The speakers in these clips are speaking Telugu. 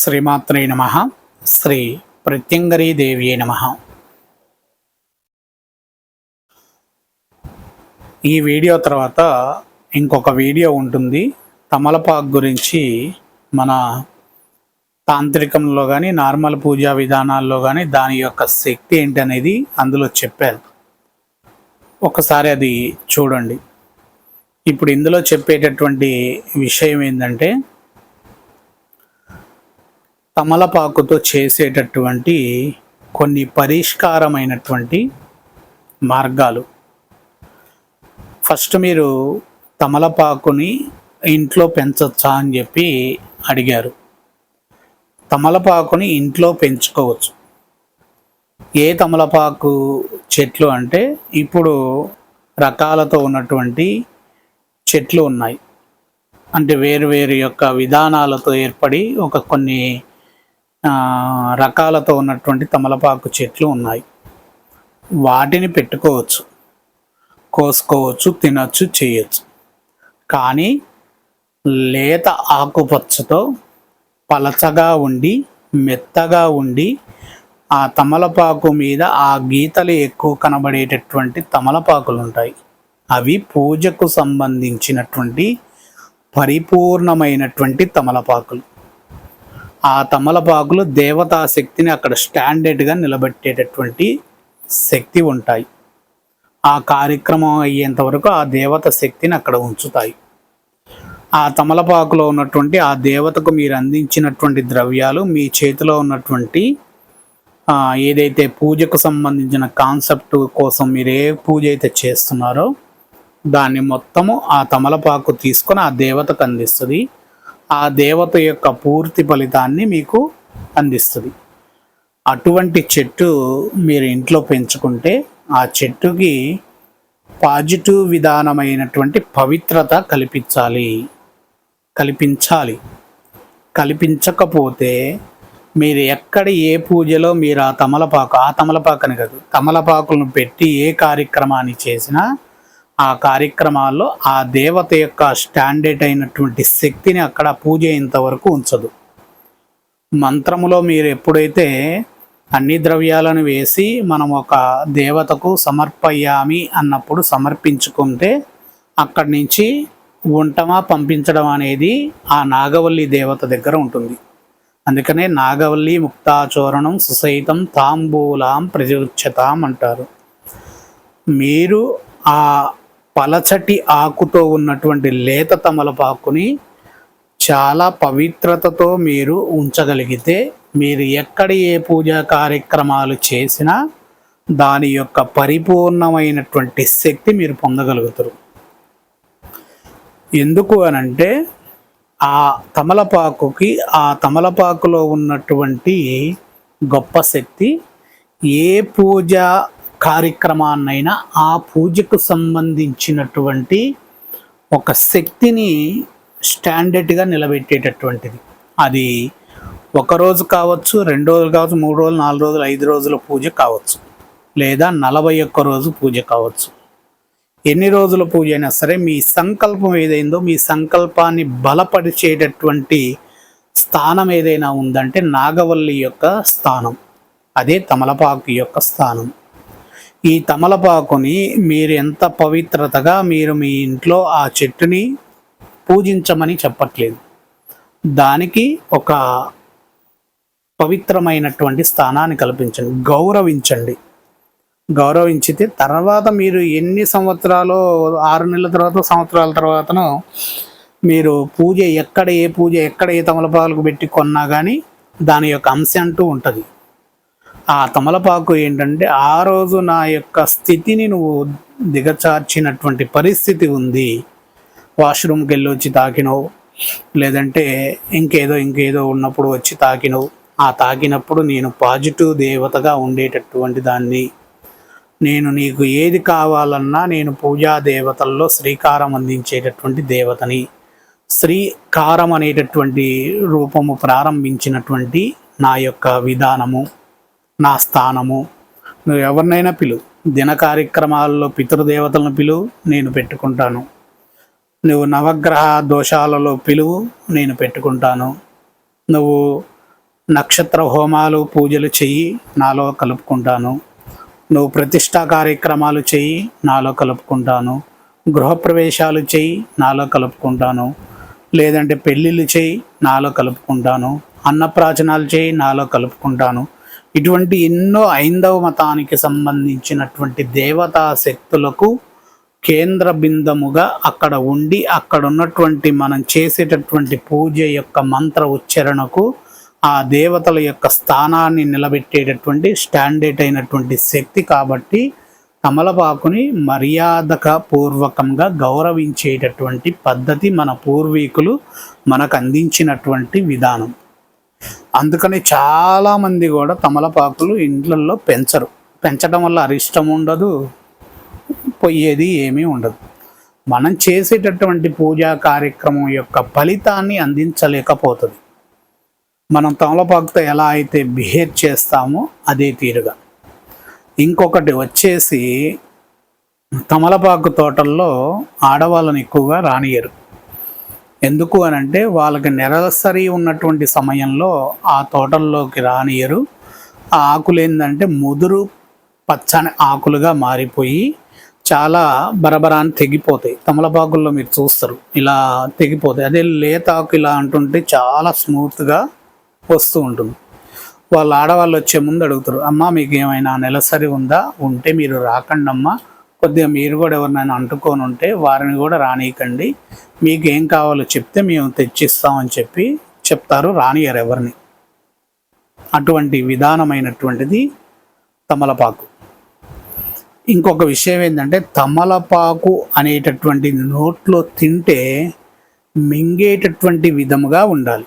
శ్రీమాత్రే నమ. శ్రీ ప్రత్యంగరీదేవి నమ. ఈ వీడియో తర్వాత ఇంకొక వీడియో ఉంటుంది. తమలపాకు గురించి మన తాంత్రికంలో కానీ నార్మల్ పూజా విధానాల్లో కానీ దాని యొక్క శక్తి ఏంటి అనేది అందులో చెప్పారు. ఒకసారి అది చూడండి. ఇప్పుడు ఇందులో చెప్పేటటువంటి విషయం ఏంటంటే తమలపాకుతో చేసేటటువంటి కొన్ని పరిష్కారమైనటువంటి మార్గాలు. ఫస్ట్ మీరు తమలపాకుని ఇంట్లో పెంచొచ్చా అని చెప్పి అడిగారు. తమలపాకుని ఇంట్లో పెంచుకోవచ్చు. ఏ తమలపాకు చెట్లు అంటే ఇప్పుడు రకాలతో ఉన్నటువంటి చెట్లు ఉన్నాయి. అంటే వేరు వేరు యొక్క విధానాలతో ఏర్పడి ఒక కొన్ని రకాలతో ఉన్నటువంటి తమలపాకు చెట్లు ఉన్నాయి. వాటిని పెట్టుకోవచ్చు. కోసుకోవచ్చు తినచ్చు చేయొచ్చు. కానీ లేత ఆకుపచ్చతో పలచగా ఉండి మెత్తగా ఉండి ఆ తమలపాకు మీద ఆ గీతలు ఎక్కువ కనబడేటటువంటి తమలపాకులు ఉంటాయి అవి పూజకు సంబంధించినటువంటి పరిపూర్ణమైనటువంటి తమలపాకులు. ఆ తమలపాకులు దేవతా శక్తిని అక్కడ స్టాండర్డ్గా నిలబెట్టేటటువంటి శక్తి ఉంటాయి. ఆ కార్యక్రమం అయ్యేంత వరకు ఆ దేవత శక్తిని అక్కడ ఉంచుతాయి. ఆ తమలపాకులో ఉన్నటువంటి ఆ దేవతకు మీరు అందించినటువంటి ద్రవ్యాలు మీ చేతిలో ఉన్నటువంటి ఏదైతే పూజకు సంబంధించిన కాన్సెప్ట్ కోసం మీరు ఏ పూజ అయితే చేస్తున్నారో దాన్ని మొత్తము ఆ తమలపాకు తీసుకొని ఆ దేవతకు అందిస్తుంది. ఆ దేవత యొక్క పూర్తి ఫలితాన్ని మీకు అందిస్తుంది. అటువంటి చెట్టు మీరు ఇంట్లో పెంచుకుంటే ఆ చెట్టుకి పాజిటివ్ విధానమైనటువంటి పవిత్రత కల్పించాలి. కల్పించాలి. కల్పించకపోతే మీరు ఎక్కడ ఏ పూజలో మీరు ఆ తమలపాకు ఆ తమలపాకని కాదు తమలపాకులను పెట్టి ఏ కార్యక్రమాన్ని చేసినా ఆ కార్యక్రమాల్లో ఆ దేవత యొక్క స్టాండర్డ్ అయినటువంటి శక్తిని అక్కడ పూజ అయ్యేంత వరకు ఉంచదు. మంత్రములో మీరు ఎప్పుడైతే అన్ని ద్రవ్యాలను వేసి మనం ఒక దేవతకు సమర్పయ్యామి అన్నప్పుడు సమర్పించుకుంటే అక్కడి నుంచి ఉంటమా పంపించడం అనేది ఆ నాగవల్లి దేవత దగ్గర ఉంటుంది. అందుకనే నాగవల్లి ముక్తాచోరణం సుసైతం తాంబూలాం ప్రజోచ్యతాం అంటారు. మీరు ఆ పలచటి ఆకుతో ఉన్నటువంటి లేత తమలపాకుని చాలా పవిత్రతతో మీరు ఉంచగలిగితే మీరు ఎక్కడ ఏ పూజా కార్యక్రమాలు చేసినా దాని యొక్క పరిపూర్ణమైనటువంటి శక్తి మీరు పొందగలుగుతారు. ఎందుకు అనంటే ఆ తమలపాకుకి ఆ తమలపాకులో ఉన్నటువంటి గొప్ప శక్తి ఏ పూజ కార్యక్రమాన్నైనా ఆ పూజకు సంబంధించినటువంటి ఒక శక్తిని స్టాండర్డ్గా నిలబెట్టేటటువంటిది. అది ఒక రోజు కావచ్చు రెండు రోజులు కావచ్చు మూడు రోజులు నాలుగు రోజులు ఐదు రోజుల పూజ కావచ్చు లేదా నలభై ఒక్క రోజు పూజ కావచ్చు. ఎన్ని రోజుల పూజ అయినా సరే మీ సంకల్పం ఏదైందో మీ సంకల్పాన్ని బలపరిచేటటువంటి స్థానం ఏదైనా ఉందంటే నాగవల్లి యొక్క స్థానం. అదే తమలపాకు యొక్క స్థానం. ఈ తమలపాకుని మీరు ఎంత పవిత్రతగా మీరు మీ ఇంట్లో ఆ చెట్టుని పూజించమని చెప్పట్లేదు. దానికి ఒక పవిత్రమైనటువంటి స్థానాన్ని కల్పించండి. గౌరవించండి. గౌరవించితే తర్వాత మీరు ఎన్ని సంవత్సరాలు ఆరు నెలల తర్వాత సంవత్సరాల తర్వాతనో మీరు పూజ ఎక్కడ ఏ పూజ ఎక్కడ ఏ తమలపాకులకు పెట్టి కొన్నా కానీ దాని యొక్క అంశం అంటూ ఉంటుంది. ఆ తమలపాకు ఏంటంటే ఆ రోజు నా యొక్క స్థితిని నువ్వు దిగచార్చినటువంటి పరిస్థితి ఉంది. వాష్రూమ్కి వెళ్ళి వచ్చి తాకినవు. లేదంటే ఇంకేదో ఇంకేదో ఉన్నప్పుడు వచ్చి తాకినవు. ఆ తాకినప్పుడు నేను పాజిటివ్ దేవతగా ఉండేటటువంటి దాన్ని. నేను నీకు ఏది కావాలన్నా నేను పూజా దేవతల్లో శ్రీకారం అందించేటటువంటి దేవతని. శ్రీకారం అనేటటువంటి రూపము ప్రారంభించినటువంటి నా యొక్క విధానము. నా స్థానము. నువ్వు ఎవరినైనా పిలు. దిన కార్యక్రమాల్లో పితృదేవతలను పిలువు నేను పెట్టుకుంటాను. నువ్వు నవగ్రహ దోషాలలో పిలువు నేను పెట్టుకుంటాను. నువ్వు నక్షత్ర హోమాలు పూజలు చెయ్యి నాలో కలుపుకుంటాను. నువ్వు ప్రతిష్టా కార్యక్రమాలు చెయ్యి నాలో కలుపుకుంటాను. గృహప్రవేశాలు చెయ్యి నాలో కలుపుకుంటాను. లేదంటే పెళ్ళిళ్ళు చేయి నాలో కలుపుకుంటాను. అన్నప్రాచనాలు చేయి నాలో కలుపుకుంటాను. ఇటువంటి ఎన్నో ఐందవ మతానికి సంబంధించినటువంటి దేవతా శక్తులకు కేంద్ర బిందముగా అక్కడ ఉండి అక్కడ ఉన్నటువంటి మనం చేసేటటువంటి పూజ యొక్క మంత్ర ఉచ్చారణకు ఆ దేవతల యొక్క స్థానాన్ని నిలబెట్టేటటువంటి స్టాండర్డ్ అయినటువంటి శక్తి కాబట్టి కమలపాకుని మర్యాదక పూర్వకంగా గౌరవించేటటువంటి పద్ధతి మన పూర్వీకులు మనకు అందించినటువంటి విధానం. అందుకని చాలామంది కూడా తమలపాకులు ఇండ్లల్లో పెంచరు. పెంచడం వల్ల అరిష్టం ఉండదు పోయేది ఏమీ ఉండదు. మనం చేసేటటువంటి పూజా కార్యక్రమం యొక్క ఫలితాన్ని అందించలేకపోతుంది. మనం తమలపాకుతో ఎలా అయితే బిహేవ్ చేస్తామో అదే తీరుగా. ఇంకొకటి వచ్చేసి తమలపాకు తోటల్లో ఆడవాళ్ళని ఎక్కువగా రానియరు ఎందుకు అని అంటే వాళ్ళకి నెలసరి ఉన్నటువంటి సమయంలో ఆ తోటల్లోకి రానియరు. ఆ ఆకులు ఏంటంటే ముదురు పచ్చని ఆకులుగా మారిపోయి చాలా బరబరాన్ని తెగిపోతాయి. తమలపాకుల్లో మీరు చూస్తారు. ఇలా తెగిపోతాయి. అదే లేత ఆకు ఇలా అంటుంటే చాలా స్మూత్గా వస్తూ ఉంటుంది. వాళ్ళ ఆడవాళ్ళు వచ్చే ముందు అడుగుతారు అమ్మ మీకు ఏమైనా నెలసరి ఉందా? ఉంటే మీరు రాకండమ్మా. కొద్దిగా మీరు కూడా ఎవరినైనా అంటుకొని ఉంటే వారిని కూడా రానీయకండి. మీకు ఏం కావాలో చెప్తే మేము తెచ్చిస్తామని చెప్పి చెప్తారు రానియరు ఎవరిని. అటువంటి విధానమైనటువంటిది తమలపాకు. ఇంకొక విషయం ఏంటంటే తమలపాకు అనేటటువంటి నోట్లో తింటే మింగేటటువంటి విధముగా ఉండాలి.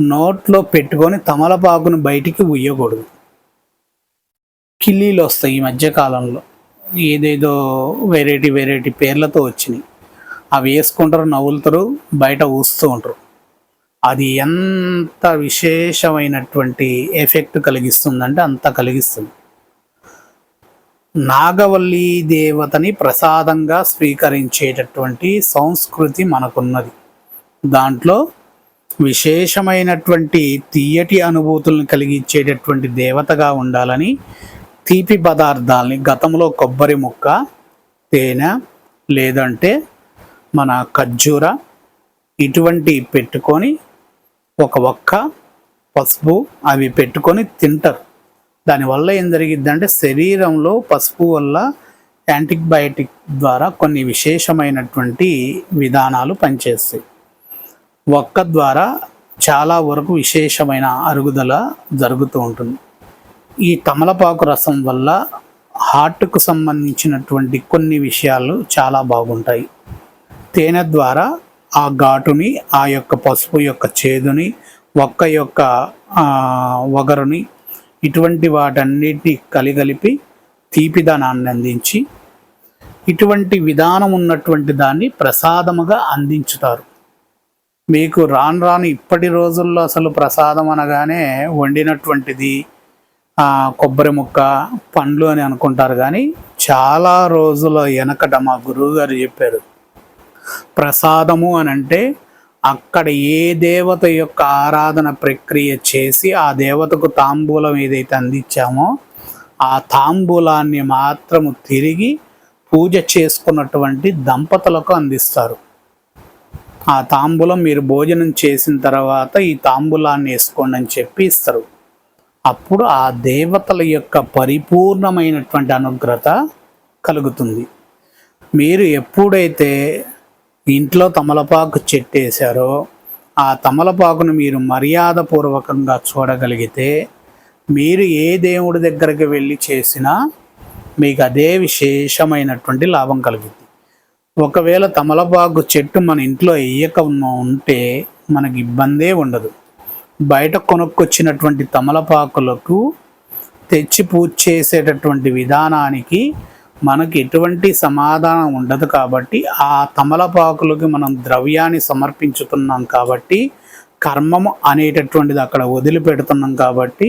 నోట్లో పెట్టుకొని తమలపాకును బయటికి ఉయ్యకూడదు. కిల్లీలు వస్తాయి ఈ మధ్యకాలంలో. ఏదేదో వెరైటీ వెరైటీ పేర్లతో వచ్చినాయి. అవి వేసుకుంటారు నవ్వులుతారు బయట ఊస్తూ ఉంటారు. అది ఎంత విశేషమైనటువంటి ఎఫెక్ట్ కలిగిస్తుందంటే అంత కలిగిస్తుంది. నాగవల్లి దేవతని ప్రసాదంగా స్వీకరించేటటువంటి సంస్కృతి మనకున్నది. దాంట్లో విశేషమైనటువంటి తీయటి అనుభూతులను కలిగించేటటువంటి దేవతగా ఉండాలని తీపి పదార్థాలని గతంలో కొబ్బరి ముక్క తేనె లేదంటే మన ఖర్జూర ఇటువంటి పెట్టుకొని ఒక ఒక్క పసుపు అవి పెట్టుకొని తింటారు. దానివల్ల ఏం జరిగిద్దంటే శరీరంలో పసుపు వల్ల యాంటీబయాటిక్ ద్వారా కొన్ని విశేషమైనటువంటి విధానాలు పనిచేస్తాయి. ఒక్క ద్వారా చాలా వరకు విశేషమైన అరుగుదల జరుగుతూ ఉంటుంది. ఈ తమలపాకు రసం వల్ల హార్ట్కు సంబంధించినటువంటి కొన్ని విషయాలు చాలా బాగుంటాయి. తేనె ద్వారా ఆ ఘాటుని ఆ యొక్క పసుపు యొక్క చేదుని ఒక్క యొక్క వగరుని ఇటువంటి వాటన్నిటిని కలిగలిపి తీపిదనాన్ని అందించి ఇటువంటి విధానం ఉన్నటువంటి దాన్ని ప్రసాదముగా అందించుతారు. మీకు రాను రాను ఇప్పటి రోజుల్లో అసలు ప్రసాదం అనగానే వండినటువంటిది కొబ్బరి ముక్క పండ్లు అని అనుకుంటారు కానీ చాలా రోజుల వెనకట మా గురువు గారు చెప్పారు. ప్రసాదము అని అంటే అక్కడ ఏ దేవత యొక్క ఆరాధన ప్రక్రియ చేసి ఆ దేవతకు తాంబూలం ఏదైతే అందించామో ఆ తాంబూలాన్ని మాత్రము తిరిగి పూజ చేసుకున్నటువంటి దంపతులకు అందిస్తారు. ఆ తాంబూలం మీరు భోజనం చేసిన తర్వాత ఈ తాంబూలాన్ని వేసుకోండి అని చెప్పి ఇస్తారు. అప్పుడు ఆ దేవతల యొక్క పరిపూర్ణమైనటువంటి అనుగ్రత కలుగుతుంది. మీరు ఎప్పుడైతే ఇంట్లో తమలపాకు చెట్టేశారో ఆ తమలపాకును మీరు మర్యాదపూర్వకంగా చూడగలిగితే మీరు ఏ దేవుడి దగ్గరికి వెళ్ళి చేసినా మీకు అదే విశేషమైనటువంటి లాభం కలిగింది ఒకవేళ తమలపాకు చెట్టు మన ఇంట్లో వేయక ఉంటే మనకి ఇబ్బందే ఉండదు. బయట కొనుక్కొచ్చినటువంటి తమలపాకులకు తెచ్చి పూజ చేసేటటువంటి విధానానికి మనకి ఎటువంటి సమాధానం ఉండదు కాబట్టి ఆ తమలపాకులకి మనం ద్రవ్యాన్ని సమర్పించుతున్నాం కాబట్టి కర్మము అనేటటువంటిది అక్కడ వదిలిపెడుతున్నాం కాబట్టి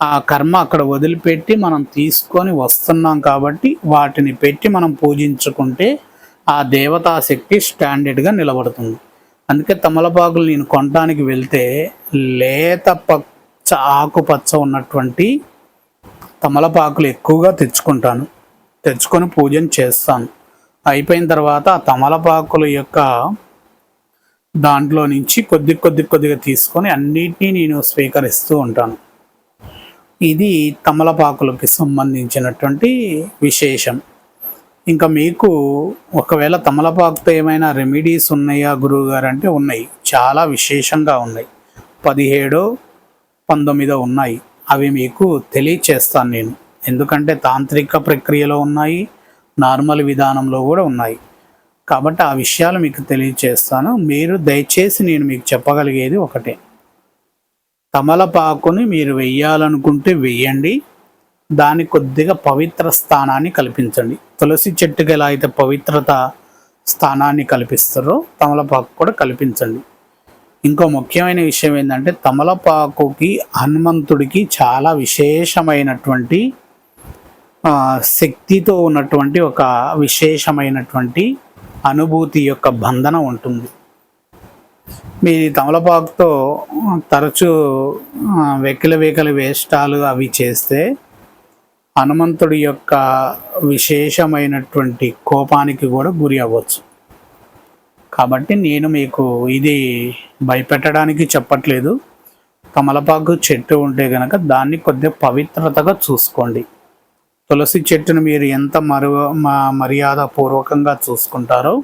ఆ కర్మ అక్కడ వదిలిపెట్టి మనం తీసుకొని వస్తున్నాం కాబట్టి వాటిని పెట్టి మనం పూజించుకుంటే ఆ దేవతాశక్తి స్టాండర్డ్గా నిలబడుతుంది. అందుకే తమలపాకులు నేను కొనడానికి వెళ్తే లేత పచ్చ ఆకుపచ్చ ఉన్నటువంటి తమలపాకులు ఎక్కువగా తెచ్చుకుంటాను. తెచ్చుకొని పూజను చేస్తాను. అయిపోయిన తర్వాత ఆ తమలపాకుల యొక్క దాంట్లో నుంచి కొద్ది కొద్ది కొద్దిగా తీసుకొని అన్నిటినీ నేను స్వీకరిస్తూ ఉంటాను. ఇది తమలపాకులకి సంబంధించినటువంటి విశేషం. ఇంకా మీకు ఒకవేళ తమలపాకుతో ఏమైనా రెమెడీస్ ఉన్నాయా గురువు అంటే ఉన్నాయి. చాలా విశేషంగా ఉన్నాయి. పదిహేడో పంతొమ్మిదో ఉన్నాయి. అవి మీకు తెలియచేస్తాను నేను. ఎందుకంటే తాంత్రిక ప్రక్రియలో ఉన్నాయి నార్మల్ విధానంలో కూడా ఉన్నాయి. కాబట్టి ఆ విషయాలు మీకు తెలియచేస్తాను. మీరు దయచేసి నేను మీకు చెప్పగలిగేది ఒకటే. తమలపాకుని మీరు వెయ్యాలనుకుంటే వెయ్యండి. దాని కొద్దిగా పవిత్ర స్థానాన్ని కల్పించండి. తులసి చెట్టుకి ఎలా అయితే పవిత్రత స్థానాన్ని కల్పిస్తారో తమలపాకు కూడా కల్పించండి. ఇంకో ముఖ్యమైన విషయం ఏంటంటే తమలపాకుకి హనుమంతుడికి చాలా విశేషమైనటువంటి శక్తితో ఉన్నటువంటి ఒక విశేషమైనటువంటి అనుభూతి యొక్క బంధన ఉంటుంది. మీరు తమలపాకుతో తరచూ వెకిల వేకల వేష్టాలు అవి చేస్తే హనుమంతుడి యొక్క విశేషమైనటువంటి కోపానికి కూడా గురి అవ్వచ్చు. కాబట్టి నేను మీకు ఇది భయపెట్టడానికి చెప్పట్లేదు. తమలపాకు చెట్టు ఉంటే కనుక దాన్ని కొద్దిగా పవిత్రతగా చూసుకోండి. తులసి చెట్టును మీరు ఎంత మరు మర్యాద పూర్వకంగా చూసుకుంటారో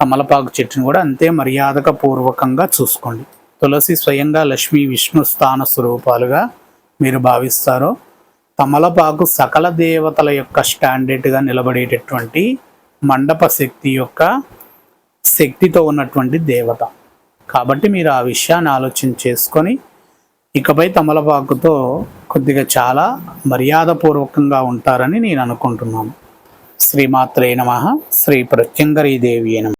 తమలపాకు చెట్టును కూడా అంతే మర్యాదక పూర్వకంగా చూసుకోండి. తులసి స్వయంగా లక్ష్మీ విష్ణు స్థాన స్వరూపాలుగా మీరు భావిస్తారో తమలపాకు సకల దేవతల యొక్క స్టాండర్డ్గా నిలబడేటటువంటి మండప శక్తి యొక్క శక్తితో ఉన్నటువంటి దేవత. కాబట్టి మీరు ఆ విషయాన్ని ఆలోచన చేసుకొని ఇకపై తమలపాకుతో కొద్దిగా చాలా మర్యాదపూర్వకంగా ఉంటారని నేను అనుకుంటున్నాను. శ్రీమాత్రే నమ. శ్రీ ప్రత్యంగరీ దేవి నమ.